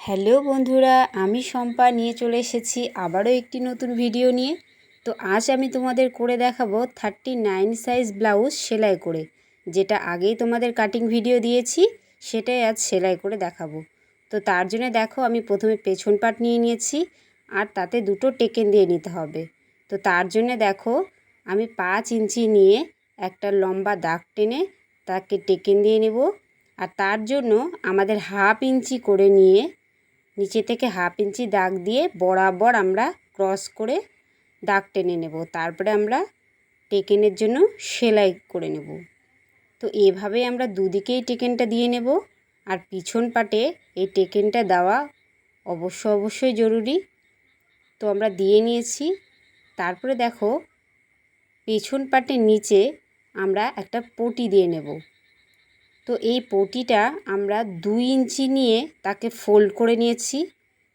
Hello বন্ধুরা, আমি শম্পা নিয়ে চলে এসেছি আবারও একটি নতুন ভিডিও নিয়ে। তো আজ আমি তোমাদের করে দেখাবো থার্টি নাইন সাইজ ব্লাউজ সেলাই করে, যেটা আগেই তোমাদের কাটিং ভিডিও দিয়েছি, সেটাই আজ সেলাই করে দেখাবো। তো তার জন্য দেখো, আমি প্রথমে পেছন পাট নিয়ে নিয়েছি, আর তাতে দুটো টেকেন দিয়ে নিতে হবে। তো তার জন্য দেখো, আমি পাঁচ ইঞ্চি নিয়ে একটা লম্বা দাগ টেনে তাকে টেকেন দিয়ে নেব। আর তার জন্য আমাদের হাফ ইঞ্চি করে নিয়ে নিচে থেকে হাফ ইঞ্চি দাগ দিয়ে বরাবর আমরা ক্রস করে দাগ টেনে নেব। তারপরে আমরা টেকেনের জন্য সেলাই করে নেব। তো এভাবে আমরা দুদিকেই টেকেনটা দিয়ে নেব আর পিছন পাটে এই টেকেনটা দেওয়া অবশ্য অবশ্যই জরুরি। তো আমরা দিয়ে নিয়েছি। তারপরে দেখো, পেছন পাটের নিচে আমরা একটা পটি দিয়ে নেব। তো এই পটিটা আমরা দুই ইঞ্চি নিয়ে তাকে ফোল্ড করে নিয়েছি।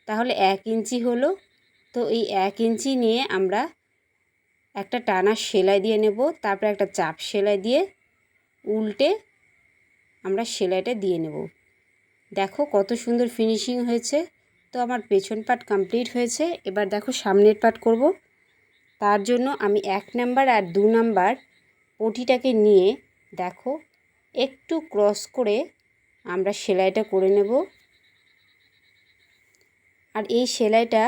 তাহলে এক ইঞ্চি হলো। তো এই এক ইঞ্চি নিয়ে আমরা একটা টানা সেলাই দিয়ে নেব। তারপরে একটা চাপ সেলাই দিয়ে উল্টে আমরা সেলাইটা দিয়ে নেব। দেখো কত সুন্দর ফিনিশিং হয়েছে। তো আমার পেছন পাট কমপ্লিট হয়েছে। এবার দেখো সামনের পাট করব। তার জন্য আমি এক নাম্বার আর দু নাম্বার পটিটাকে নিয়ে দেখো একটু ক্রস করে আমরা সেলাইটা করে নেব। আর এই সেলাইটা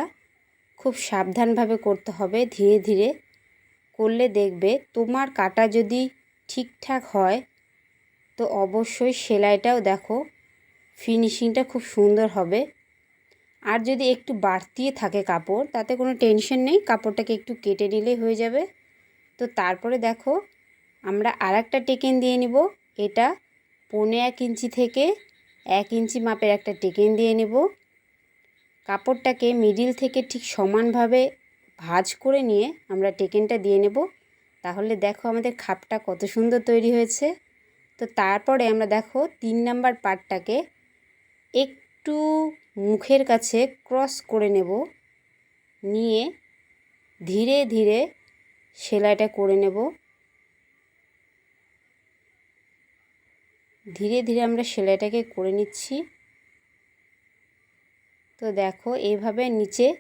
খুব সাবধানভাবে করতে হবে ধীরে ধীরে। করলে দেখবে তোমার কাটা যদি ঠিকঠাক হয়, তো অবশ্যই সেলাইটাও দেখো ফিনিশিংটা খুব সুন্দর হবে। আর যদি একটু বাড়তিয়ে থাকে কাপড়, তাতে কোনো টেনশন নেই, কাপড়টাকে একটু কেটে নিলেই হয়ে যাবে। তো তারপরে দেখো আমরা আর একটা টেকেন দিয়ে নিব। এটা পৌনে এক ইঞ্চি থেকে এক ইঞ্চি মাপের একটা টেকেন দিয়ে নেব। কাপড়টাকে মিডিল থেকে ঠিক সমানভাবে ভাজ করে নিয়ে আমরা টেকেনটা দিয়ে নেব। তাহলে দেখো আমাদের খাপটা কত সুন্দর তৈরি হয়েছে। তো তারপরে আমরা দেখো তিন নাম্বার পার্টটাকে একটু মুখের কাছে ক্রস করে নেব। নিয়ে ধীরে ধীরে সেলাইটা করে নেব। ধীরে ধীরে আমরা সেলাইটাকে করে নিচ্ছি। তো দেখো এইভাবে নিচে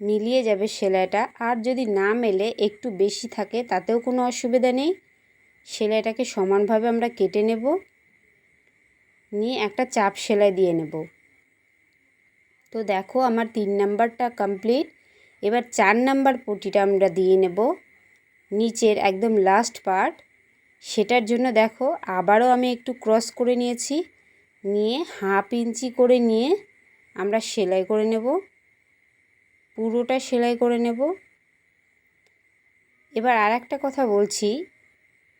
মিলিয়ে যাবে সেলাইটা। আর যদি না মেলে, একটু বেশি থাকে, তাতেও কোনো অসুবিধা নেই। সেলাইটাকে সমানভাবে আমরা কেটে নেব। নিয়ে একটা চাপ সেলাই দিয়ে নেব। তো দেখো, আমার তিন নাম্বারটা কমপ্লিট। এবার চার নাম্বার পটিটা আমরা দিয়ে নেব। নিচের একদম লাস্ট পার্ট সেটার জন্য দেখো আবারও আমি একটু ক্রস করে নিয়েছি। নিয়ে হাফ ইঞ্চি করে নিয়ে আমরা সেলাই করে নেব। পুরোটা সেলাই করে নেব। এবার আর একটা কথা বলছি,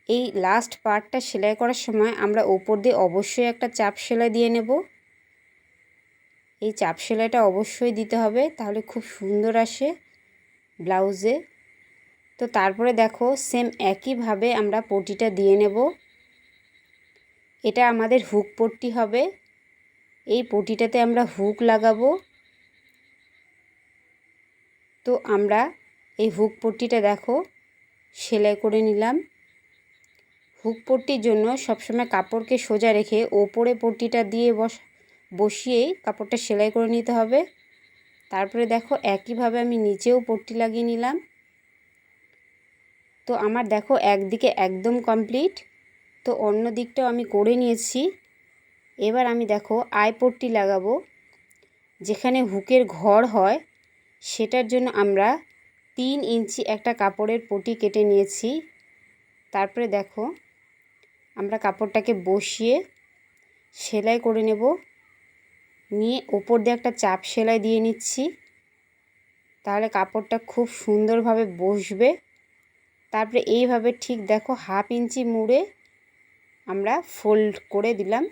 এই লাস্ট পার্টটা সেলাই করার সময় আমরা ওপর দিয়ে অবশ্যই একটা চাপ সেলাই দিয়ে নেব। এই চাপ সেলাইটা অবশ্যই দিতে হবে, তাহলে খুব সুন্দর আসে ব্লাউজে। তো তারপরে দেখো সেম একইভাবে আমরা পটিটা দিয়ে নেব। এটা আমাদের হুক পট্টি হবে। এই পটিটাতে আমরা হুক লাগাবো। তো আমরা এই হুক পট্টিটা দেখো, সেলাই করে নিলাম। হুক পট্টির জন্য সবসময় কাপড়কে সোজা রেখে ওপরে পট্টিটা দিয়ে বস বসিয়েই কাপড়টা সেলাই করে নিতে হবে। তারপরে দেখো, একইভাবে আমি নিচেও পট্টি লাগিয়ে নিলাম। তো আমার দেখো একদিকে একদম কমপ্লিট তো অন্য দিকটাও আমি করে নিয়েছি। এবার আমি দেখো আইপট্টি লাগাবো, যেখানে হুকের ঘর হয়, সেটার জন্য আমরা তিন ইঞ্চি একটা কাপড়ের পটি কেটে নিয়েছি। তারপরে দেখো আমরা কাপড়টাকে বসিয়ে সেলাই করে নেব। নিয়ে ওপর দিয়ে একটা চাপ সেলাই দিয়ে নিচ্ছি, তাহলে কাপড়টা খুব সুন্দরভাবে বসবে। তারপরে এইভাবে ঠিক দেখো হাফ ইঞ্চি মুড়ে আমরা ফোল্ড করে দিলাম।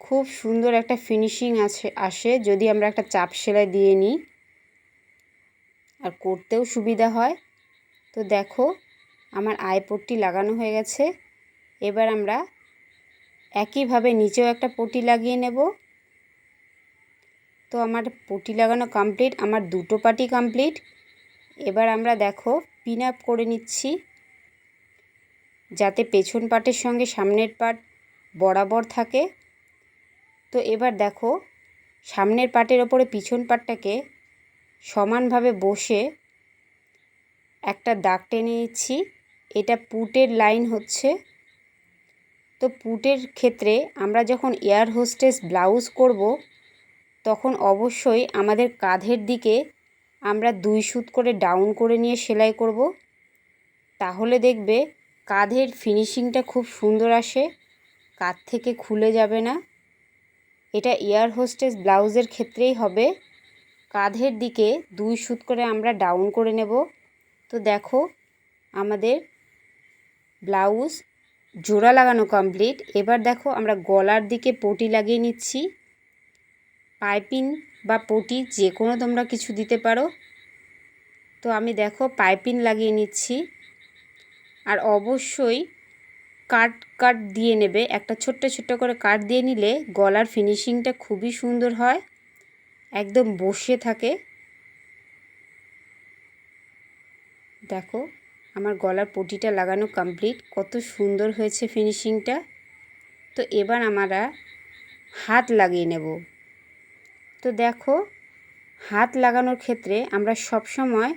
খুব সুন্দর একটা ফিনিশিং আছে, আসে। যদি আমরা একটা চাপ সেলাই দিয়ে নিই, আর করতেও সুবিধা হয়। তো দেখো, আমার আইপট্টি লাগানো হয়ে গেছে। এবার আমরা একইভাবে নিচেও একটা পটি লাগিয়ে নেব। তো আমার পটি লাগানো কমপ্লিট আমার দুটো পাটি কমপ্লিট এবার আমরা দেখো পিন আপ করে নিচ্ছি। যাতে পেছন পাটের সঙ্গে সামনের পাট বরাবর থাকে। তো এবার দেখো, সামনের পাটের ওপরে পিছন পাটটাকে সমানভাবে বসে একটা দাগ টেনে নিচ্ছি। এটা পুটের লাইন হচ্ছে। তো পুটের ক্ষেত্রে আমরা যখন এয়ার হোস্টেস ব্লাউজ করব, তখন অবশ্যই আমাদের কাঁধের দিকে আমরা দুই সুত করে ডাউন করে নিয়ে সেলাই করব। তাহলে দেখবে কাঁধের ফিনিশিংটা খুব সুন্দর আসে, কাঁধ থেকে খুলে যাবে না। এটা এয়ার হোস্টেস ব্লাউজের ক্ষেত্রেই হবে। কাঁধের দিকে দুই সুত করে আমরা ডাউন করে নেব। তো দেখো, আমাদের ব্লাউজ জোড়া লাগানো কমপ্লিট এবার দেখো আমরা গলার দিকে পটি লাগিয়ে নিচ্ছি। পাইপিং বা পটি যে কোনো তোমরা কিছু দিতে পারো। তো আমি দেখো পাইপিং লাগিয়ে নিচ্ছি। আর অবশ্যই কাট কাট দিয়ে নেবে। একটা ছোট্ট ছোট্ট করে কাট দিয়ে নিলে গলার ফিনিশিংটা খুবই সুন্দর হয়। একদম বসে থাকে। দেখো, আমার গলার পটিটা লাগানো কমপ্লিট। কত সুন্দর হয়েছে ফিনিশিংটা। তো এবার আমরা হাত লাগিয়ে নেব। তো দেখো, হাত লাগানোর ক্ষেত্রে আমরা সব সময়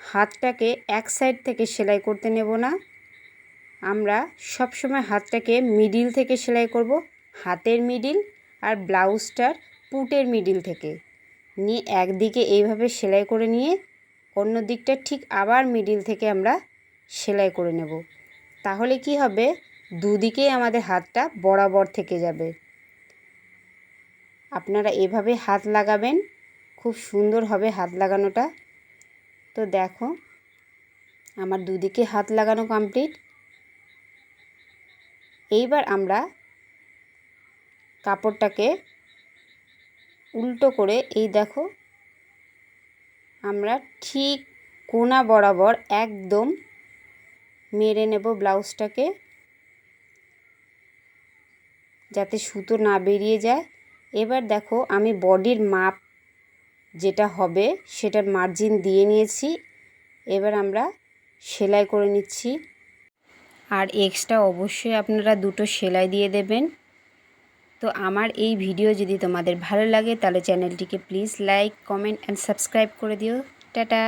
হাতটাকে এক সাইড থেকে সেলাই করতে নেব না। আমরা সব সময় হাতটাকে মিডিল থেকে সেলাই করব, হাতের মিডিল আর ব্লাউজটার পুটের মিডিল থেকে। নিয়ে একদিকে এইভাবে সেলাই করে নিয়ে অন্য দিকটা ঠিক আবার মিডিল থেকে আমরা সেলাই করে নেব। তাহলে কি হবে? দুদিকেই আমাদের হাতটা বরাবর থেকে যাবে। আপনারা এভাবে হাত লাগাবেন, খুব সুন্দর হবে হাত লাগানোটা। তো দেখো, আমার দুদিকে হাত লাগানো কমপ্লিট এইবার আমরা কাপড়টাকে উল্টো করে, এই দেখো, আমরা ঠিক কোনা বরাবর একদম মেরে নেব ব্লাউজটাকে, যাতে সুতো না বেরিয়ে যায়। এবার দেখো আমি বডির মাপ যেটা হবে সেটার মার্জিন দিয়ে নিয়েছি। এবার আমরা সেলাই করে নিচ্ছি। আর এক্সট্রা অবশ্যই আপনারা দুটো সেলাই দিয়ে দেবেন। তো আমার এই ভিডিও যদি তোমাদের ভালো লাগে তাহলে চ্যানেলটিকে please like comment and subscribe করে দিও। টাটা!